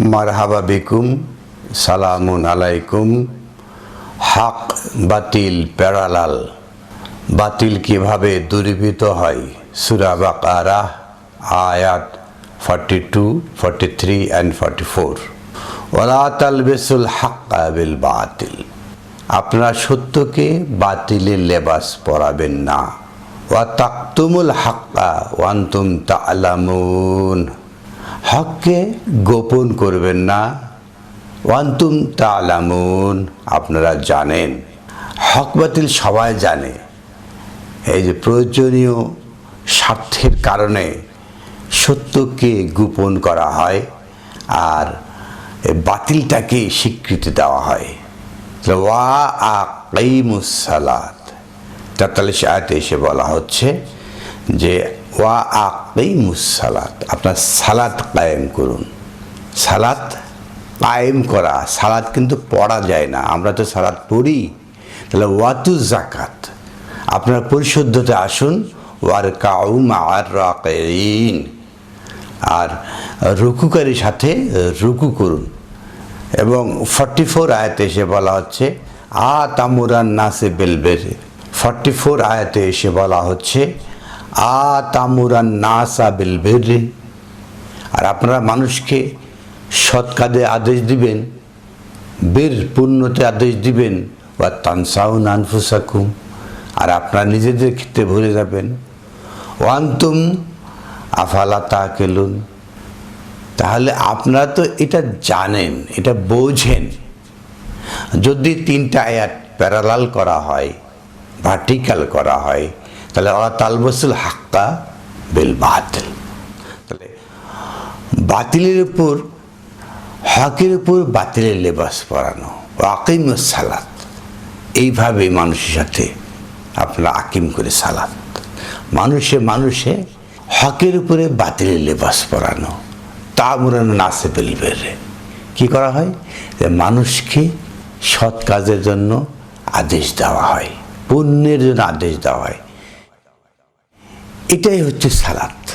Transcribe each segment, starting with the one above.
মারহাবা বিকুম, সালামুন আলাইকুম। হাক বাতিল প্যারালাল, বাতিল কীভাবে দূরীভূত হয়? সুরা বাকারা, আয়াত forty two forty three and forty four OLA তালবেসুল হাক্কা বিল বাতিল, আপনারা সত্যকে বাতিলের লেবাস পরাবেন না। ওয়া তাকতুমুল হাক্কা ওয়ান্তুম তালামুন। হককে গোপন করবেন না। ওয়ান্তুম তালামুন, আপনারা জানেন। হক বাতিল সবাই জানে। এই যে প্রয়োজনীয় স্বার্থের কারণে সত্যকে গোপন করা হয় আর বাতিলটাকে স্বীকৃতি দেওয়া হয়। ওয়া আকিমুসালাত তেতাল্লিশ আয়তে এসে বলা হচ্ছে যে ওয়া আকিমুসালাত আপনার সালাত কায়েম করুন। সালাত কায়েম করা, সালাত কিন্তু পড়া যায় না, আমরা তো সালাত পড়ি। তাহলে ওয়াতু জাকাত আপনার পরিশুদ্ধতে আসুন, ওয়ার কাউম আর রাকিন আর রুকুকারীর সাথে রুকু করুন। এবং ফর্টি ফোর আয়াতে এসে বলা হচ্ছে আ তামুরান নাসে বেলবের ফর্টি ফোর আয়াতে এসে বলা হচ্ছে আ তামুরান নাসা বেলবের আর আপনারা মানুষকে সৎ কাজে আদেশ দিবেন, বীর পুণ্যতে আদেশ দিবেন বা তানসাউন আনফুসাকুম। আর আপনারা নিজেদের ক্ষেত্রে ভরে যাবেন ওয়ান্তুম আফালা তা কেলুন তাহলে আপনারা তো এটা জানেন, এটা বোঝেন। যদি তিনটা আয়াত প্যারালাল করা হয়, ভার্টিক্যাল করা হয় তাহলে ওরা তালবসুল হাক্কা বেল বাতিল। তাহলে বাতিলের উপর, হকের উপর বাতিলের লেবাস পরানো আকিম সালাত এইভাবে মানুষের সাথে আপনারা আকিম করে সালাত। মানুষে মানুষে হকের উপরে বাতিলের লেবাস পরানো তা মুরানো নাচে বেলবের কি করা হয়? যে মানুষকে সৎ কাজের জন্য আদেশ দেওয়া হয়, পুণ্যের জন্য আদেশ দেওয়া হয়। এটাই হচ্ছে সালাত।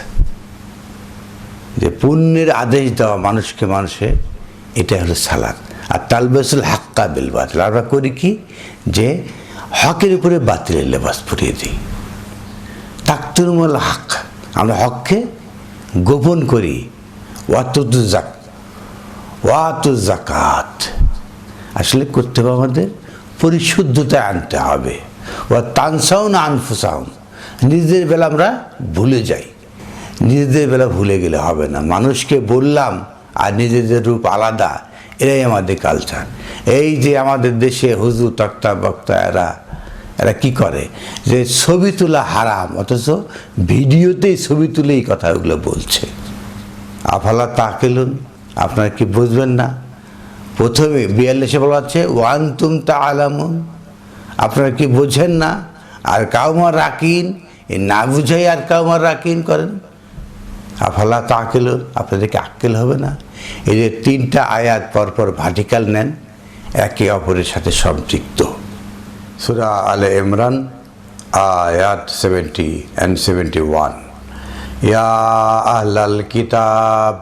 যে পুণ্যের আদেশ দেওয়া মানুষকে মানুষে, এটাই হলো সালাত। আর তালবেসুল হাক্কা বিল বাতিল। আমরা করি কি? যে হকের উপরে বাতিলের লেবাস পরিয়ে দিই। তাকতুরমল হক আমরা হককে গোপন করি। ওয়াতুদু জাক ওয়াতু জাকাত আসলে করতে হবে আমাদের পরিশুদ্ধতা আনতে হবে। ও তানসাউন আনফুসাউন নিজেদের বেলা আমরা ভুলে যাই। নিজেদের বেলা ভুলে গেলে হবে না। মানুষকে বললাম, আর নিজেদের রূপ আলাদা। এরাই আমাদের কালচার এই যে আমাদের দেশে হুজুর, তক্তা, বক্তা, এরা এরা কি করে? যে ছবি তোলা হারাম, অথচ ভিডিওতেই ছবি তুলে এই কথাগুলো বলছে। আফালা তাকেলুন, আপনারা কি বুঝবেন না? প্রথমে বিয়াল্লিশে বলা হচ্ছে ওয়ান তুম তা আলামুন আপনারা কি বোঝেন না? আর কাউমার রাকিন এই না বুঝাই আর কাউমার রাকিন করেন। আফালা তাকেলুন আপনাদেরকে আক্কেল হবে না? এই যে তিনটা আয়াত পরপর ভার্টিক্যাল নেন, একে অপরের সাথে সম্পৃক্ত। সুরা আলে ইমরান, আয়াত সেভেন্টি অ্যান্ড সেভেন্টি ওয়ান ইয়া আহলাল কিতাব,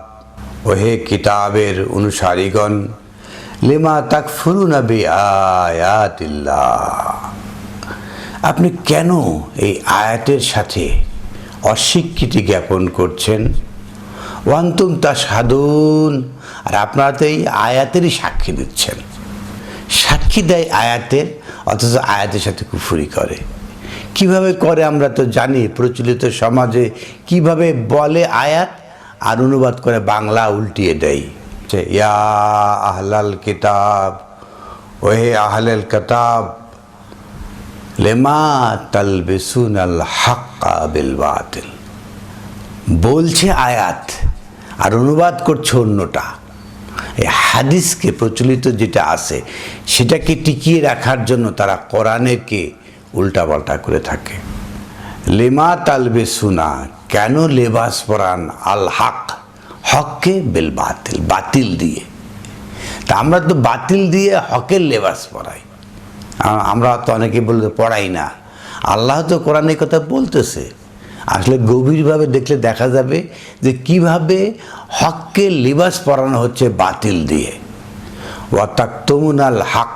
ওহে কিতাবের অনুসারীগণ, লিমা তাক ফুরুনা বি আয়াতিল্লাহ আপনি কেন এই আয়াতের সাথে অস্বীকৃতি জ্ঞাপন করছেন? ওয়ান্তুম তা সাধুন আর আপনারা তো এই আয়াতেরই সাক্ষী দিচ্ছেন। সাক্ষী দেয় আয়াতের, অথচ আয়াতের সাথে কুফুরি করে। কীভাবে করে আমরা তো জানি, প্রচলিত সমাজে কীভাবে বলে আয়াত, আর অনুবাদ করে বাংলা উল্টিয়ে দেয়। ইয়া আহলাল কিতাব, ওহে আহলাল কিতাব আল হাক্কা বলছে আয়াত আর অনুবাদ করছে অন্যটা। এই হাদিসকে প্রচলিত যেটা আছে, সেটাকে টিকিয়ে রাখার জন্য তারা কোরআনেরকে উল্টাপাল্টা করে থাকে। লেমা তালবে সুনা কেন লেবাস পরান আল হাক হককে বেল বাতিল বাতিল দিয়ে। তা আমরা তো বাতিল দিয়ে হকের লেবাস পরাই। আমরা তো অনেকে বলতে পড়াই না। আল্লাহ তো কোরআনের কথা বলতেছে। আসলে গভীরভাবে দেখলে দেখা যাবে যে কীভাবে হককে লিবাস পরানো হচ্ছে বাতিল দিয়ে। অর্থাৎ ওয়াতাক্তমুনাল হক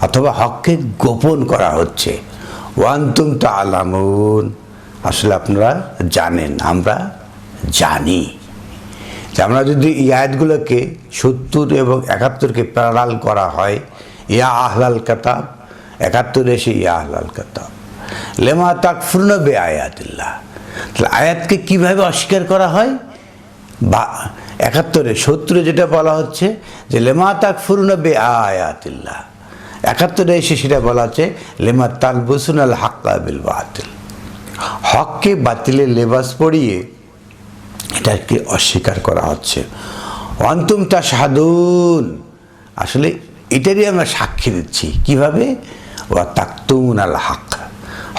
অথবা হককে গোপন করা হচ্ছে। ওয়ান্তুম তা আলামুন আসলে আপনারা জানেন, আমরা জানি। যে আমরা যদি এই আয়াতগুলোকে সত্তর এবং একাত্তরকে প্যারাল করা হয় ইয়া আহলাল কাতাব, একাত্তর এসে ইয়া আহলাল কাতাব। লেমা তাক ফুর্ণবে আয়াতিল্লাহ তাহলে আয়াতকে কীভাবে অস্বীকার করা হয়? বা একাত্তরে, সত্তরে যেটা বলা হচ্ছে যে, লেমা তাক ফুর্ণবে আয়াতিল্লাহ একাত্তরে এসে সেটা বলা হচ্ছে, লেমা তাল বসুন আল হাক্কা বিল বাতিল। হককে বাতিলের লেবাস পড়িয়ে এটাকে অস্বীকার করা হচ্ছে। অন্তুম তা সাধুন আসলে এটারই আমরা সাক্ষী দিচ্ছি। কীভাবে? ওয়া তাকতুন আল হক।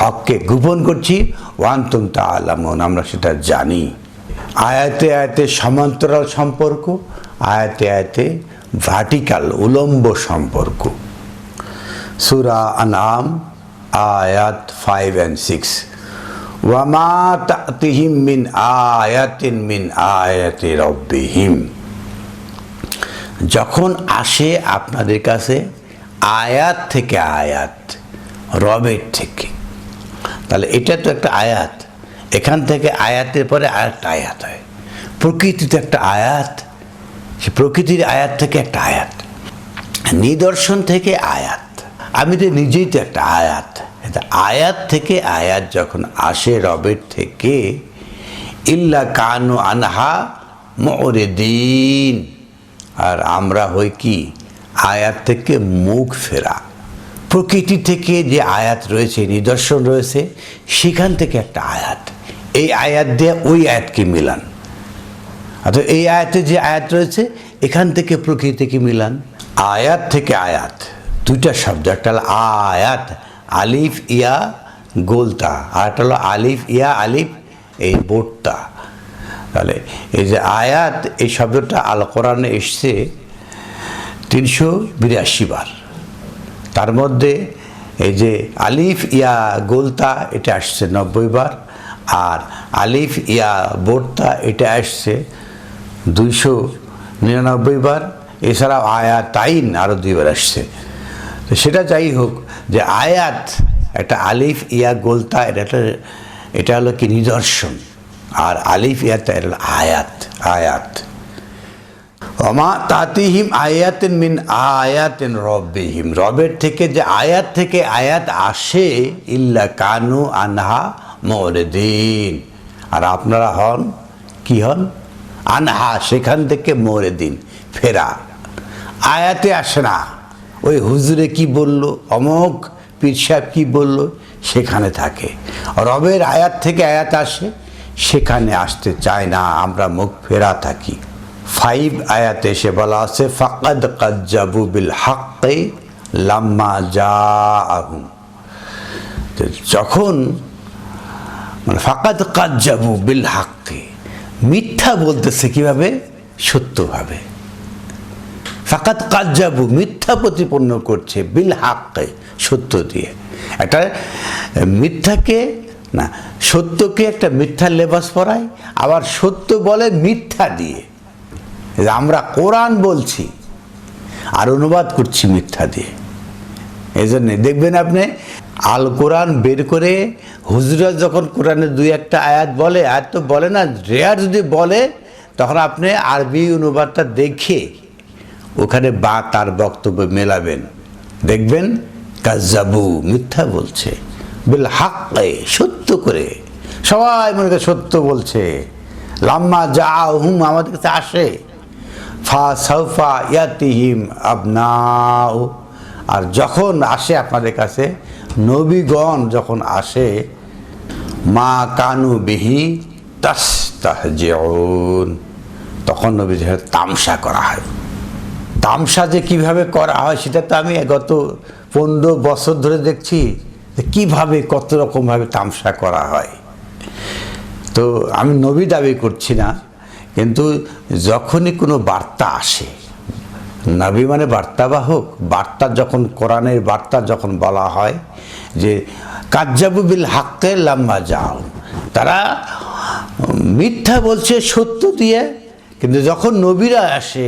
হককে গোপন করছি ওয়ান্তুম তা আলামন আমরা সেটা জানি। আয়াতে আয়াতে সমান্তরাল সম্পর্ক, আয়াতে আয়াতে ভার্টিক্যাল, উলম্ব সম্পর্ক। সুরা আনাম আয়াত ফাইভ অ্যান্ড সিক্স ওয়ামা তাতিহিম মিন আয়াতিন মিন আয়াতি রব্বিহিম। যখন আসে আপনাদের কাছে আয়াত থেকে আয়াত, রবের থেকে, তাহলে এটা তো একটা আয়াত। এখান থেকে আয়াতের পরে আরেকটা আয়াত হয়। প্রকৃতিতে একটা আয়াত, সে প্রকৃতির আয়াত থেকে একটা আয়াত। নিদর্শন থেকে আয়াত। আমি তো নিজেই তো একটা আয়াত। আয়াত থেকে আয়াত যখন আসে রবের থেকে, ইল্লা কানু আনহা মরে দিন আর আমরা হই কি? আয়াত থেকে মুখ ফেরা। প্রকৃতি থেকে যে আয়াত রয়েছে, নিদর্শন রয়েছে, সেখান থেকে একটা আয়াত। এই আয়াত দিয়ে ওই আয়াতকে মিলান। অর্থাৎ এই আয়াতে যে আয়াত রয়েছে, এখান থেকে প্রকৃতিকে মিলান। আয়াত থেকে আয়াত। দুইটা শব্দ, একটা হলো আয়াত, আলিফ ইয়া গোলতা, আর একটা হলো আলিফ ইয়া আলিফ এই বোটটা তাহলে এই যে আয়াত, এই শব্দটা আল কোরআনে এসছে তিনশো বিরাশি বার। তার মধ্যে এই যে আলিফ, ইয়া, গোলতা, এটা আসছে নব্বই বার, আর আলিফ, ইয়া, বোর্তা, এটা আসছে দুইশো নিরানব্বই বার। এছাড়াও আয়াত তাইন আরও দুইবার আসছে। তো সেটা যাই হোক, যে আয়াত, একটা আলিফ, ইয়া, গোলতা, এটা একটা এটা হলো কি নিদর্শন। আর আলিফ ইয়াতা এটা হলো আয়াত আয়াত। অমা তাতিহিম আয়াতিন মিন আয়াতিন রব্বিহিম। রবের থেকে যে আয়াত থেকে আয়াত আসে, ইল্লা কানু আনহা দিন আর আপনারা হন, কি হন? আনহা, সেখান থেকে মরে দিন ফেরা। আয়াতে আসে না। ওই হুজুরে কি বলল? অমক পীর সাহেব কি বলল? সেখানে থাকে। রবের আয়াত থেকে আয়াত আসে সেখানে আসতে চায় না, আমরা মুখ ফেরা থাকি। ফাইভ আয়াতে এসে বলা আছে, ফাকাদ কাজ্জাবু বিল হাক্কে লাম্মা যা আহুম যখন মানে ফাকাদ কাজ্জাবু বিল হাক্কে মিথ্যা বলতেছে কীভাবে? সত্যভাবে। ফাকাত কাজ্জাবু মিথ্যা প্রতিপন্ন করছে বিল হাক্কে সত্য দিয়ে। একটা মিথ্যাকে না, সত্যকে একটা মিথ্যার লেবাস পরায়, আবার সত্য বলে মিথ্যা দিয়ে। আমরা কোরআন বলছি, আর অনুবাদ করছি মিথ্যা দিয়ে। এই জন্যে দেখবেন আপনি, আল কোরআন বের করে হুজরা যখন কোরআনের দুই একটা আয়াত বলে, আয়াত তো বলে না, রেয়ার যদি বলে, তখন আপনি আরবি অনুবাদটা দেখে ওখানে বা তার বক্তব্য মেলাবেন। দেখবেন কাজাবু মিথ্যা বলছে। বিল হাক্কে সত্য করে। সবাই মনে করে সত্য বলছে। লাম্মা যা হুম আমাদের কাছে আসে। ফা সৌফা ইয়াতিহিম আবনাও আর যখন আসে আপনাদের কাছে, নবীগণ যখন আসে, মা কানু বিহি তাস তখন নবীদের তামসা করা হয়। তামসা যে কীভাবে করা হয়, সেটা তো আমি গত পনেরো বছর ধরে দেখছি। কীভাবে কত রকমভাবে তামসা করা হয়। তো আমি নবী দাবি করছি না, কিন্তু যখনই কোনো বার্তা আসে, নবী মানে বার্তাবাহক বার্তা যখন কোরআনের বার্তা যখন বলা হয় যে, কাজ্জাবু বিল হাক্কে লাম্মা যাও তারা মিথ্যা বলছে, সত্য দিয়ে, কিন্তু যখন নবীরা আসে,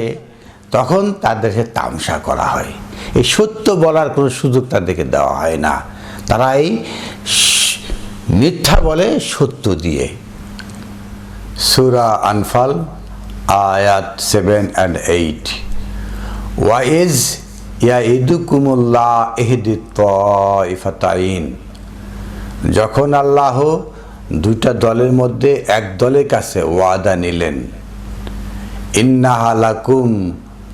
তখন তাদেরকে তামসা করা হয়। এই সত্য বলার কোনো সুযোগ তাদেরকে দেওয়া হয় না। তারা এই মিথ্যা বলে সত্য দিয়ে। সুরা আনফাল, আয়াত সেভেন অ্যান্ড এইট ওয়াইজ ইয়া ইদুকুমুল্লাহ এহদি ইফাতাইন যখন আল্লাহ দুইটা দলের মধ্যে এক দলের কাছে ওয়াদা নিলেন ইন্নাহালাকুম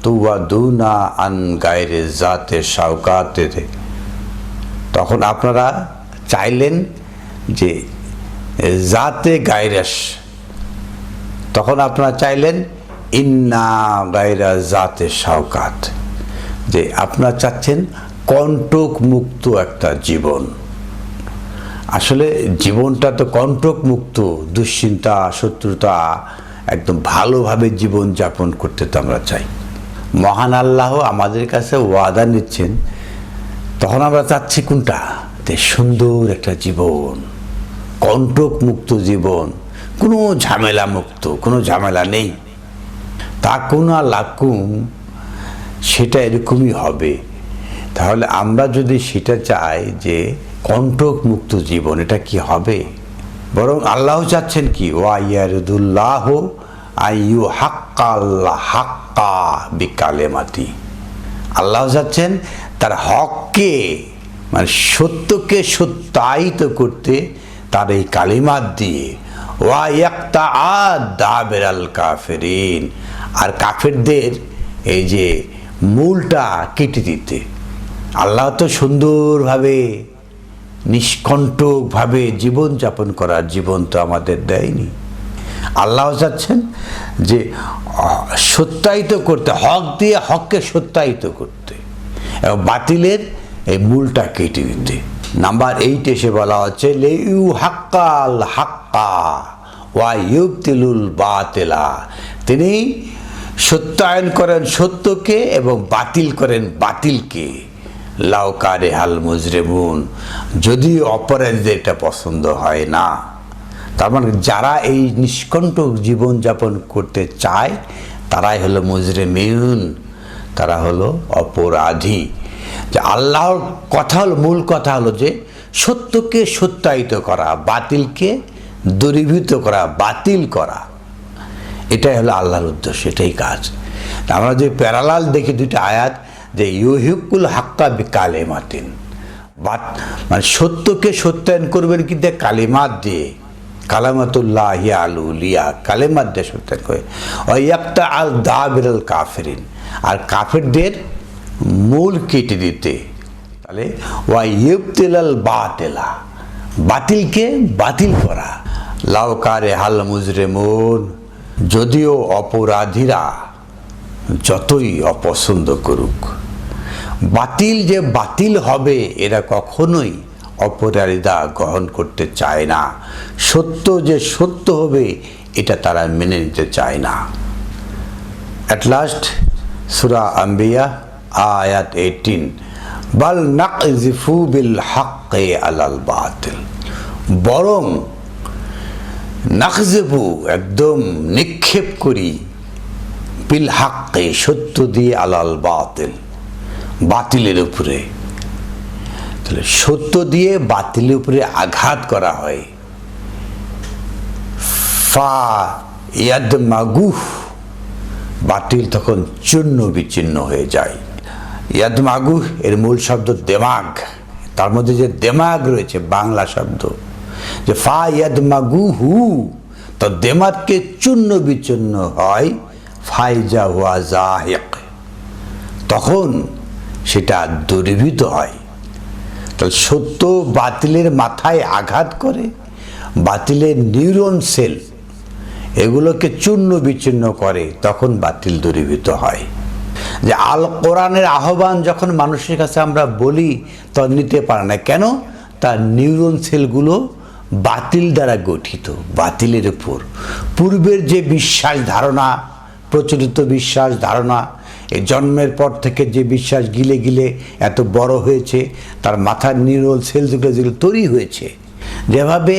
তুয়াদুনা আন গায়রে জাতে শাউকাতে তখন আপনারা চাইলেন যে, জাতে গায়রাস তখন আপনারা চাইলেন, ইন্না গায়রা জাতে শাউকাত যে, আপনারা চাচ্ছেন কণ্টক মুক্ত একটা জীবন। আসলে জীবনটা তো কণ্টক মুক্ত, দুশ্চিন্তা, শত্রুতা, একদম ভালোভাবে জীবন যাপন করতে তো আমরা চাই। মহান আল্লাহ আমাদের কাছে ওয়াদা নিচ্ছেন তখন আমরা চাচ্ছি কোনটা? সুন্দর একটা জীবন কণ্টক মুক্ত জীবন, কোনো ঝামেলা মুক্ত কোনো ঝামেলা নেই। তা কোনো লাকুম, সেটা এরকমই হবে। তাহলে আমরা যদি সেটা চাই যে কণ্টক মুক্ত জীবন, এটা কি হবে? বরং আল্লাহ চাচ্ছেন কি? ওয়াইয়ারদুল্লাহ আইয়ু হাক্কা আল্লাহ হাক্কা বিকালেমাতি। আল্লাহ চাচ্ছেন তার হককে মানে সত্যকে সত্যায়িত করতে তার এই কালিমাত দিয়ে, ওয়া একটা আদ দাবেরাল কাফেরিন। আর কাফেরদের এই যে মূলটা কেটে দিতে। আল্লাহ তো সুন্দরভাবে, নিষ্কণ্টকভাবে জীবনযাপন করার জীবন তো আমাদের দেয়নি। আল্লাহ চাচ্ছেন যে সত্যায়িত করতে, হক দিয়ে হককে সত্যায়িত করতে। বাতিলের এই মূলটা কেটে দিতে। নাম্বার এইট এসে বলা হচ্ছে লেউ হাক্কাল হাক্কা ওয়া ইউবতিলুল বাতেলা। তিনি সত্যায়ন করেন সত্যকে এবং বাতিল করেন বাতিলকে। লাউকারে হাল মুজরেমুন, যদিও অপরাধীদের এটা পছন্দ হয় না। তার মানে যারা এই নিষ্কণ্টক জীবনযাপন করতে চায়, তারাই হলো মুজরেমিউন তারা হলো অপরাধী। যে আল্লাহর কথা হলো, মূল কথা হলো যে সত্যকে সত্যায়িত করা, বাতিলকে দূরীভূত করা, বাতিল করা। এটাই হলো আল্লাহর উদ্দেশ্য, এটাই কাজ। আমরা যে প্যারালাল দেখি দুইটা আয়াত, যে ইউহিকুল হাক্কা বি কালেমাতিন বাত মানে সত্যকে সত্যায়ন করবেন কিন্তু কালিমাত দিয়ে। কালামাতুল্লাহ হিয়া আলু লিয়া কালেমাত দিয়ে সত্যায়ন করে। একটা আল দা বিরল কাফেরিন। আর কাফেরদের মূল কেটে দিতে। তাহলে, ওয়াই ইউবতিলাল বাতেলা, বাতিলকে বাতিল করা। লাউকারে হাল মুজরে মন যদিও অপরাধীরা যতই অপছন্দ করুক। বাতিল যে বাতিল হবে, এরা কখনোই অপরাধীরা গ্রহণ করতে চায় না। সত্য যে সত্য হবে, এটা তারা মেনে নিতে চায় না। অ্যাট লাস্ট সুরা আম্বিয়া আয়াত এইটিন বাল নাকজিফু বিল হাক্কে আলাল বাতিল বরং নাকজেবু, একদম নিক্ষেপ করি বিল হাক্কে, সত্য দিয়ে আলাল বাতিল, বাতিলের উপরে। তাহলে সত্য দিয়ে বাতিলের উপরে আঘাত করা হয়। ফা ইয়াদ মাগুহ বাতিল তখন চূর্ণ বিচ্ছিন্ন হয়ে যায়। ইয়াদ মাগুহ এর মূল শব্দ দেমাগ। তার মধ্যে যে দেমাগ রয়েছে, বাংলা শব্দ। যে ফা ইয়াদ মাগুহু তো দেমাগকে চূর্ণ বিচ্ছিন্ন হয়, ফাইজা হুয়া জাহেক। তখন সেটা দূরীভূত হয়। তাহলে সত্য বাতিলের মাথায় আঘাত করে, বাতিলের নিউরন সেল এগুলোকে চূর্ণ বিচ্ছিন্ন করে, তখন বাতিল দূরীভূত হয়। যে আল কোরআনের আহ্বান যখন মানুষের কাছে আমরা বলি তখন নিতে পারে না। কেন? তার নিউরন সেলগুলো বাতিল দ্বারা গঠিত, বাতিলের উপর। পূর্বের যে বিশ্বাস ধারণা, প্রচলিত বিশ্বাস ধারণা, এই জন্মের পর থেকে যে বিশ্বাস গিলে গিলে এত বড় হয়েছে, তার মাথার নিউরল সেলসগুলো যেগুলো তৈরি হয়েছে, যেভাবে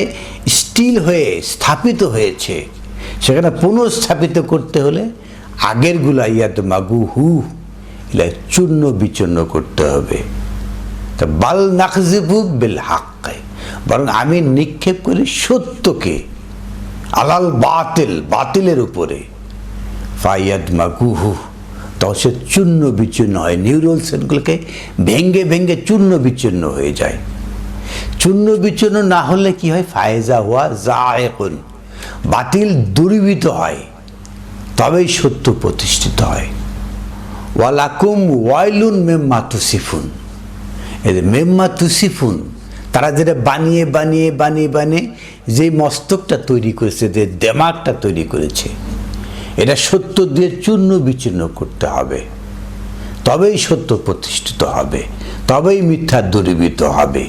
স্টিল হয়ে স্থাপিত হয়েছে সেখানে পুনঃস্থাপিত করতে হলে আগেরগুলা ইয়াদ মাগু হু এগুলা চূর্ণ বিচূর্ণ করতে হবে। তা বাল নাকজিবু বেল হাক্কে বরং আমি নিক্ষেপ করি সত্যকে, আলাল বাতিল, বাতিলের উপরে। ফাইয়াদ মাগুহু তখন সে চূর্ণ বিচূর্ণ হয়। নিউরল সেলগুলোকে ভেঙ্গে ভেঙ্গে চূর্ণ বিচূর্ণ হয়ে যায়। চূর্ণ বিচূর্ণ না হলে কি হয়? ফায়েজা হওয়া এখন বাতিল দূরীভূত হয়, তবেই সত্য প্রতিষ্ঠিত হয়। ওয়ালাকুম ওয়াইলুন মেম্মা তুসিফুন। এদের মেম্মা তুসিফুন, তারা যেটা বানিয়ে বানিয়ে বানিয়ে বানিয়ে যে মস্তকটা তৈরি করেছে, যে দেমাগটা তৈরি করেছে, এটা সত্য দিয়ে চূর্ণ বিচূর্ণ করতে হবে। তবেই সত্য প্রতিষ্ঠিত হবে, তবেই মিথ্যা দূরীভূত হবে।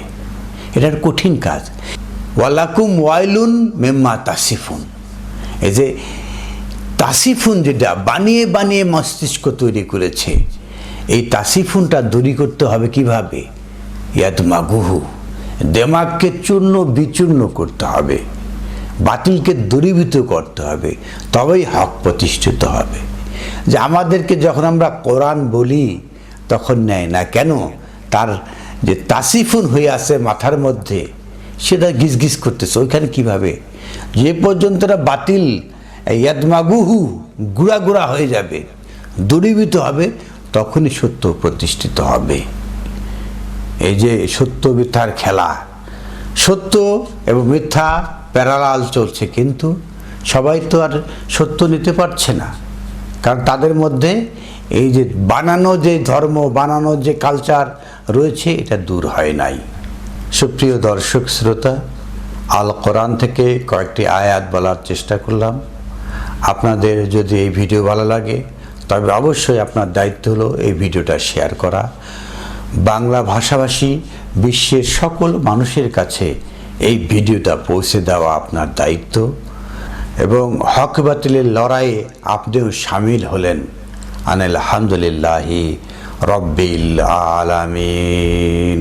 এটার কঠিন কাজ। ওয়ালাকুম ওয়াইলুন মেম্মা তাসিফুন। এই যে তাসিফুন যেটা বানিয়ে বানিয়ে মস্তিষ্ক তৈরি করেছে, এই তাসিফুনটা দূরী করতে হবে কীভাবে? ইয়াদ মাগুহু দেমাগকে চূর্ণ বিচূর্ণ করতে হবে। বাতিলকে দূরীভূত করতে হবে। তবেই হক প্রতিষ্ঠিত হবে। যে আমাদেরকে যখন আমরা কোরআন বলি, তখন নেয় না। কেন? তার যে তাসিফুন হয়ে আছে মাথার মধ্যে। সেটা গিজগিজ করতেছে। ওইখানে কীভাবে? যে পর্যন্ত বাতিল, ইয়াদমাগুহু, গুড়া গুড়া হয়ে যাবে, দূরীভূত হবে, তখনই সত্য প্রতিষ্ঠিত হবে। এই যে সত্য মিথ্যার খেলা, সত্য এবং মিথ্যা প্যারালাল চলছে, কিন্তু সবাই তো আর সত্য নিতে পারছে না। কারণ তাদের মধ্যে এই যে বানানো যে ধর্ম বানানো যে কালচার রয়েছে, এটা দূর হয় নাই। সুপ্রিয় দর্শক, শ্রোতা, আল কোরআন থেকে কয়েকটি আয়াত বলার চেষ্টা করলাম। আপনাদের যদি এই ভিডিও ভালো লাগে, তবে অবশ্যই আপনার দায়িত্ব হলো এই ভিডিওটা শেয়ার করা। বাংলা ভাষাভাষী বিশ্বের সকল মানুষের কাছে এই ভিডিওটা পৌঁছে দেওয়া আপনার দায়িত্ব এবং হক বাতিলের লড়াইয়ে আপনিও সামিল হলেন। আনিল আলহামদুলিল্লাহি রব্বিল আলামিন।